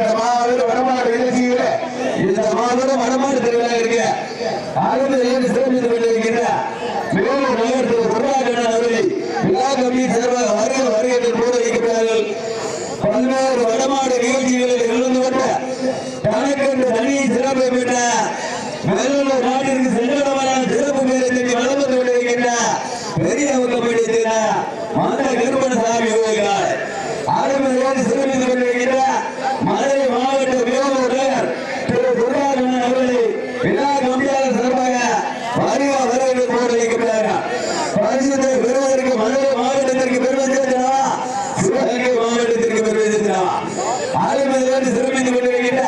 கொண்டிருக்கின்ற மாபெரும் வடமாடு நிகழ்ச்சியில இந்த மாபெரும் வடமாடு திருவிழா இருக்கு. ஆகவே சிறப்பித்துக் கொண்டிருக்கின்ற மேலும் நகரத்தில் பொருளாதார அவர்களை விழா கம்பி சார்பாக வருக வருக என்று போது வைக்கிறார்கள் பதினோரு வடமாடு நிகழ்ச்சிகளில் இருந்து கொண்ட தனக்கென்று தனி சிறப்பை பெற்ற மேலூர் நாட்டிற்கு சென்றவரான சிறப்பு பேரை தேடி வளர்ந்து கொண்டிருக்கின்ற பெரிய கபடித்தின மத கருப்பணசாமி கோயிலார் மதுரை மாவட்ட மேலூர் திரு துர்காகண்ணன் அவர்களை விழா கம்பியாளர் சார்பாக வருக வரவேற்று போட்டு வைக்கிறார்கள் பரிசுத்தை பெறுவதற்கு மதுரை மாவட்டத்திற்கு பெருமை சேர்த்தனா சிவகங்கை மாவட்டத்திற்கு பெருமை சேர்த்தனா ஆரம்பத்தில் சிறப்பித்துக் கொண்டிருக்கின்ற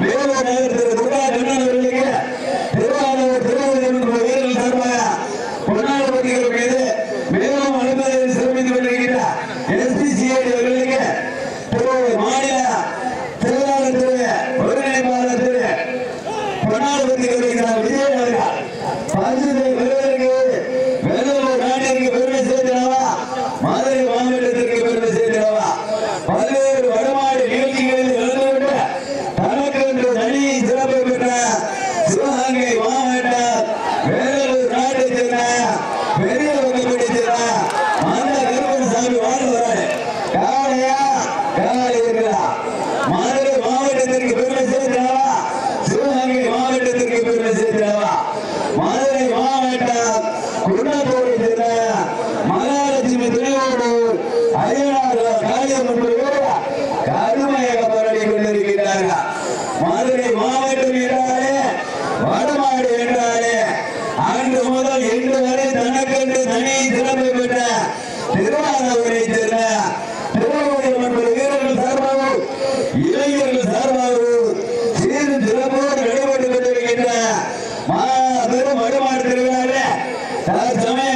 மேலூர் நகர் திரு துர்கா கண்ணன் அவர்களுக்கு திருவாரூர் திருவள்ளுவர் வீரர்கள் சார்பாக பொன்னாடு பத்திரிகை மீது மேலும் அனுமதியை சிறப்பித்துக் கொண்டிருக்கின்ற எஸ்பிசிஐடி அவர்களுக்கு திரு மாநில செயலாளர் திரு ஒருங்கிணைப்பாளர் திரு பொன்னாடு பத்திரிகை வைக்கிறார் விஜய் அவர்கள் பரிசுத்தை பெறுவதற்கு வேலூர் நாட்டிற்கு பெருமை சேர்த்தினவா மதுரை மாவட்டத்திற்கு பெருமை சேர்த்தினவா பல்வேறு வடமாடு நிகழ்ச்சிகளில் கலந்துகொண்டு தனக்கு என்று தனி சிறப்பை பெற்ற சிவகங்கை மாவட்டம் வேலூர் நாட்டை சேர்ந்த பெரிய வகைப்படி சேர்ந்த அந்த கருப்பணசாமி வாழ்வாரு காளையா காளை இருக்கிறா மதுரை மாவட்டத்திற்கு பெருமை சேர்த்தினவா சிவகங்கை மாவட்டத்திற்கு பெருமை சேர்த்தினவா மதுரை மாவட்டம் குன்னத்தூரை சேர்ந்த மகாலட்சுமி துணையோடு அய்யனார் காளியம்மன் கருமையாக போராடி கொண்டிருக்கிறார்கள். மதுரை மாவட்டம் என்றாலே வடமாடு என்றாலே அன்று முதல் இன்று வரை தனக்கென்று தனி சிறப்பை பெற்ற திருவாரூரை சேர்ந்த திருவள்ளுவர் வீரர்கள் சார்பாகவும் இளைஞர்கள் சார்பாகவும் சீரும் சிறப்போடு நடைபெற்றுக் கொண்டிருக்கின்ற மாபெரும் வடமாடு திருவிழாவிலே தற்சமயம்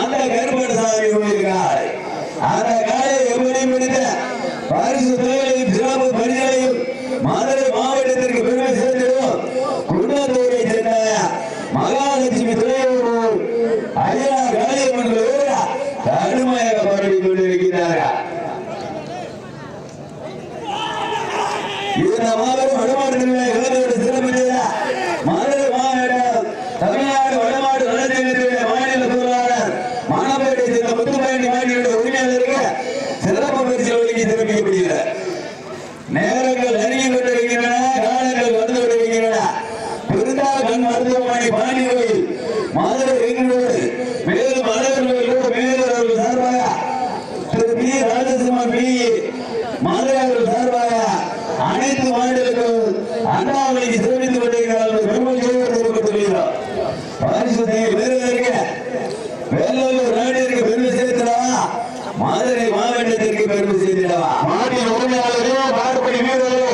அந்த மந்த கருப்பணசாமி கொண்டிருக்கிறார் அந்த காலை எப்படி முடித்த பரிசு தொகைகளையும் சிறப்பு பணிகளையும் மதுரை மாவட்டத்திற்கு பெருமை சேர்ந்திடும் குன்னத்தூரை சேர்ந்த மகாலட்சுமி துறையூர் ஐயா காளியம்மன் கோயில் கடுமையாக போராடி கொண்டிருக்கிறார்கள் இந்த மாபெரும் வடமாடு அவர்கள் சார்பாக அனைத்து மாநிலங்களும் அண்ணாமலைக்கு சிறப்பித்துக் கொண்டிருக்கிறார்கள் பெருமை செய்வது தெரிவித்துள்ளோம் பரிசுத்தை பெறுவதற்கு வேலூர் நாட்டிற்கு பெருமை சேர்த்திடவா? மதுரை மாவட்டத்திற்கு பெருமை சேர்த்திடவா? மாட்டின் உரிமையாளரே மாடுபடி வீரர்களே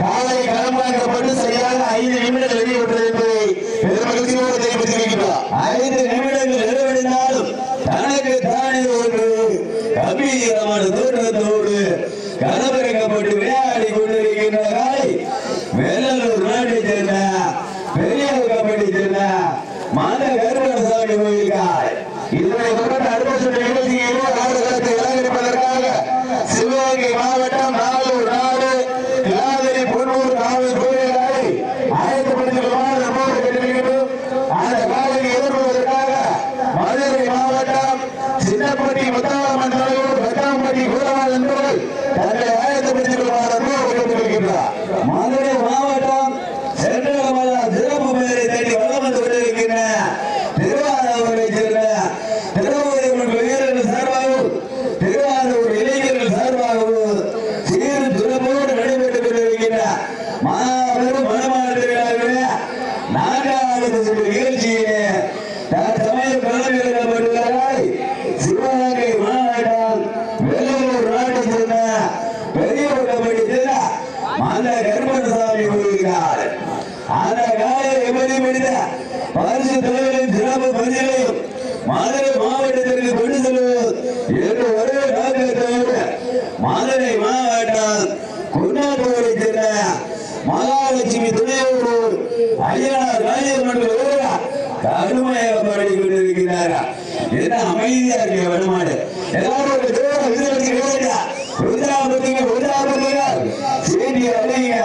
காலை களமாக்கப்பட்டு சரியாக ஐந்து நிமிடங்கள் வெளியிட்டது என்பதை பெருமகிழ்ச்சியோடு தெரிவித்துக் மாத கருமணசாமி கோயிலுக்காய் இதனை தொடர்ந்து அடுத்த சுற்று நிகழ்ச்சியிலே ஆடுகளத்தை அலங்கரிப்பதற்காக சிவகங்கை மாவட்டம் நாகூர் நாடு கிளாதிரி பொன்னூர் காவல் கோயில்களை ஆயத்தப்படுத்தியுள்ளவாறு நம்மோடு கேட்டுக்கொள்கிறோம். அந்த காலையை எதிர்கொள்வதற்காக மதுரை மாவட்டம் சின்னப்பட்டி முத்தாளம்மன் தலைவர் வெட்டாம்பட்டி கூறவாள் என்பவர்கள் தங்களை ஆயத்தப்படுத்திக் கொள்ளுமாறு அன்போடு கேட்டுக்கொள்கின்றார். மதுரை மாவட்டம் சென்றமல்ல சிறப்பு பெயரை தேடி வளம் வந்து கொண்டிருக்கின்ற திருவாரூரை சேர்ந்த திருவாரூர் வீரர்கள் சார்பாகவும் திருவாரூர் இளைஞர்கள் சார்பாகவும் சீர் சிறப்போடு நடைபெற்றுக் கொண்டிருக்கின்ற மாபெரும் மனமான திருவிழாவிலே நான்காவது சுற்று நிகழ்ச்சியிலே தற்சமயம் கலந்துரையாடப்பட்டுள்ளார்கள் சிவகங்கை மாவட்டம் வெள்ளூர் நாட்டை சேர்ந்த பெரியவர் கபடி சேர்ந்த அந்த கருப்பணசாமி கூறுகிறார் அந்த காலை எப்படி முடிந்த பரிசு தலைவரின் சிறப்பு பரிசிலையும் மதுரை மாவட்டத்திற்கு கொண்டு செல்வது என்று ஒரே நோக்கத்தோடு மதுரை மாவட்டம் குன்னாத்தூரை சேர்ந்த மகாலட்சுமி துணையோடு ஐயனார் ராஜமன்ற கடுமையாக பாடி கொண்டிருக்கிறார் என்ன அமைதியா இருக்கு வடமாடு எல்லாரும் ஒரு தூரம் விருதுக்கு கேளுங்க ருத்ராபதிங்க ருத்ராபதிங்க செய்தி அறியுங்க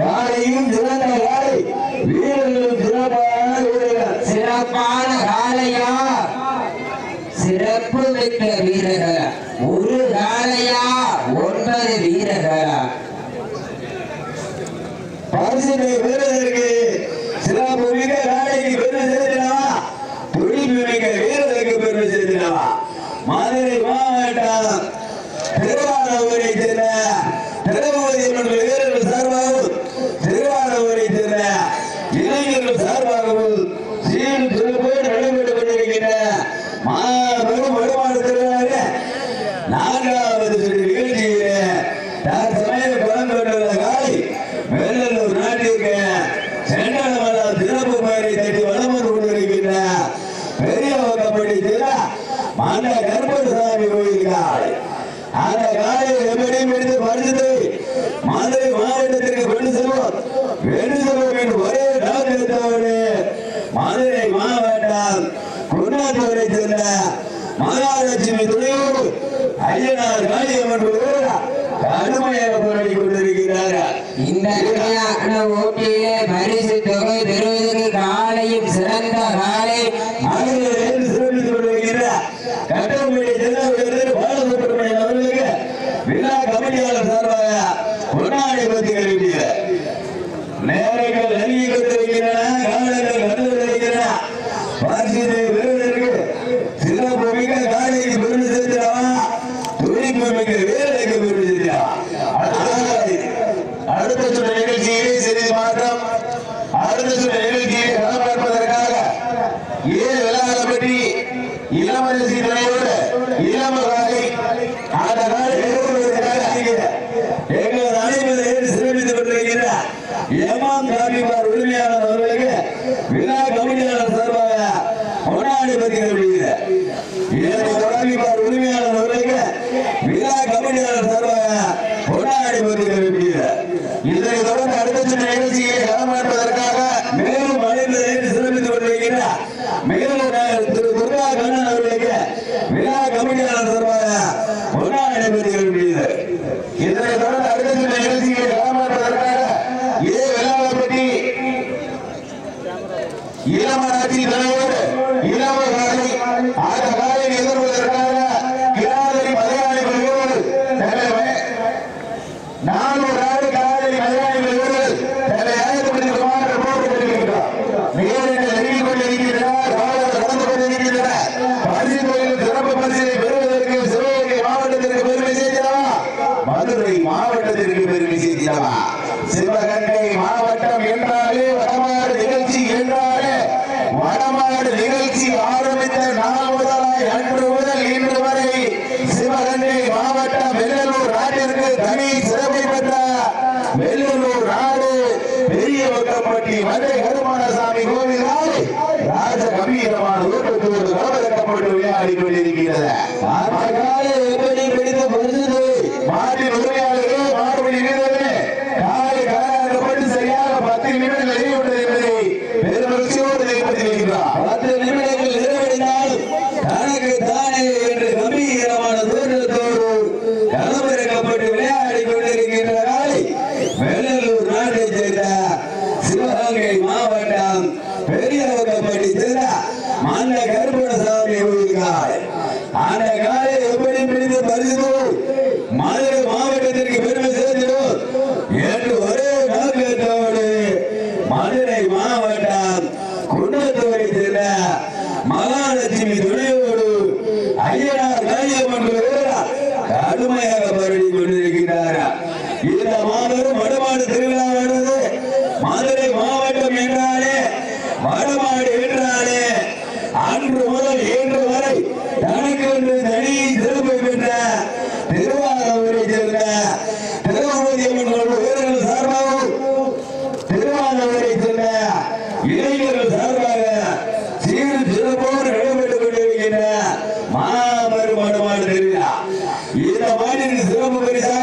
காலையும் சிறந்த காலை வீரர்களும் சிறப்பான வீரர்கள் சிறப்பான காளையா சிறப்பு மிக்க வீரர்களா ஒரு காளையா ஒன்பது வீரர்களா பரிசினை பெறுவதற்கு சிறப்பு மிக்க காலைக்கு பெருமை சேர்த்தினவா துடிப்பு மிக்க வீரர்களுக்கு பெருமை சேர்த்தினவா மதுரை மாவட்டம் திருவாரூரை சேர்ந்த திருப்பதி மன்ற வீரர்கள் சார்பாகவும் திருவாரூரை சேர்ந்த இளைஞர்கள் சார்பாகவும் சீர் சிறப்போடு நடைபெற்றுக் கொண்டிருக்கின்ற மாபெரும் வருமான திருவிழாவிலே நான்காவது சுற்று நிகழ்ச்சியிலே தற்சமயம் கலந்து கொண்டுள்ள காலை வெள்ளலூர் நாட்டிற்கு சென்றமலா சிறப்பு பெயரை தட்டி வளம் வந்து கொண்டிருக்கின்ற பெரிய கபடி திரா மன்ன கருப்பசாமி கோயில்காய் அந்த காலையில் எப்படியும் எடுத்து பறித்து மதுரை மாவட்டத்திற்கு கொண்டு செல்வோம். கொண்டு செல்வோம் என்று ஒரே நாள் நோக்கத்தோடு மதுரை மாவட்டம் குன்னாத்தூரை சேர்ந்த மகாலட்சுமி துணையோடு ஐயனார் காளியம்மன் கோயில் கடுமையாக போராடி கொண்டிருக்கிறார்கள். இந்த ஓட்டியிலே பரிசு தொகை பெறுவதற்கு காலையும் சிறந்த காலை மதுரையில் சிறப்பித்துக் கொண்டிருக்கிற கட்டமைப்பை ஜனாதிபதி பாலசுப்ரமணியன் அவர்களுக்கு விழா கமிட்டியாளர் சார்பாக பொன்னாடை பற்றி அறிவிக்கிறார் நேரங்கள் நெருங்கி கொண்டிருக்கின்றன காலங்கள் கடந்து கொண்டிருக்கின்றன பரிசுத்தை பெறுவதற்கு சிறப்பு மிக்க காலைக்கு பெருமை சேர்க்கிறவா துடிப்பு மிக்க வீரருக்கு பெருமை சேர்க்கிறவா அடுத்த சுற்று நிகழ்ச்சியிலே சிறிது மாற்றம் அடுத்த சுற்று நிகழ்ச்சியை களம் பார்ப்பதற்காக ஏழு விழாக்கப்பட்டி இளமரசி துணையோடு இளமராகை அந்த நாள் எங்கள் அனைவரும் ஏற்று சிறப்பித்துக் கொண்டிருக்கின்ற ஏமாம் காமிபார் உரிமையாளர் அவர்களுக்கு விழா கமிட்டியாளர் சார்பாக கொண்டாடி உரிமையாளர் அவர்களுக்கு விழா கமிட்டியாளர் சார்பாக கொண்டாடி வருகிறது இதனை தொடர்ந்து அடுத்த சுற்று நிகழ்ச்சியை மேலும் அனைவரும் சிறப்பித்துக் மேலும் திரு துர்கா கண்ணன் அவர்களுக்கு விழா கமிட்டியாளர் சார்பாக கொண்டாடி நடைபெறுகிறது தொடர்ந்து அடுத்த சுற்று நிகழ்ச்சியை களமாற்றுவதற்காக ஏ வெள்ளாளப்பட்டி இளமராட்சி தலைவர் இளமராணி அந்த காலையை எதிர்கொள்வதற்காக கிராதரி மலையாளி வீரர்கள் தங்களை நானூறு ஆண்டு காலையில் மலையாளிகள் வீரர்கள் தங்களை ஆயத்தப்படுத்துமாறு போட்டு கொண்டிருக்கிறார் நேரங்கள் நெருங்கிக் கொண்டிருக்கிறார் காலம் கடந்து கொண்டிருக்கிறார் பரிசு தொழில் சிறப்பு பரிசினை பெறுவதற்கு சிவகங்கை மாவட்டத்திற்கு பெருமை சேர்க்கிறவா மதுரை மாவட்டத்திற்கு பெருமை சேர்த்தவா சிவகங்கை மாவட்டம் என்றாலே வடமாறு நிகழ்ச்சி என்றாலே வடமாறு நிகழ்ச்சி ஆரம்பித்த நாள் முதலாய் அன்று முதல் இன்று வரை சிவகங்கை மாவட்டம் வெள்ளலூர் நாட்டிற்கு தனி சிறப்பை பெற்ற வெள்ளலூர் நாடு. பெரிய ஒட்டப்பட்டி மதுரை கருமானசாமி கோவிலால் ராஜ கம்பீரமான ஊக்கத்தோடு கலவரக்கப்பட்டு விளையாடி கொண்டிருக்கிறது. மாட்டின் உரிமையாளரே மாடுபடி வீரரே காலை காலாண்டு கொண்டு சரியாக பத்து நிமிடம் நிறைவுற்றது என்பதை பெருமகிழ்ச்சியோடு தெரிவித்திருக்கிறார் பத்து நிமிடங்கள் நிறைவடைந்தால் தனக்கு தானே என்று கம்பீரமான தூரத்தோடு களமிறக்கப்பட்டு விளையாடி கொண்டிருக்கின்ற காலை வெள்ளலூர் நாட்டை சேர்ந்த சிவகங்கை மாவட்டம் பெரியவக்கப்பட்டி சேர்ந்த மாண்ட கருப்பணசாமி ஊருக்கார் அந்த காலை எப்படி பிடித்து பரிசு Bandeira. E também dizemos, Bandeira.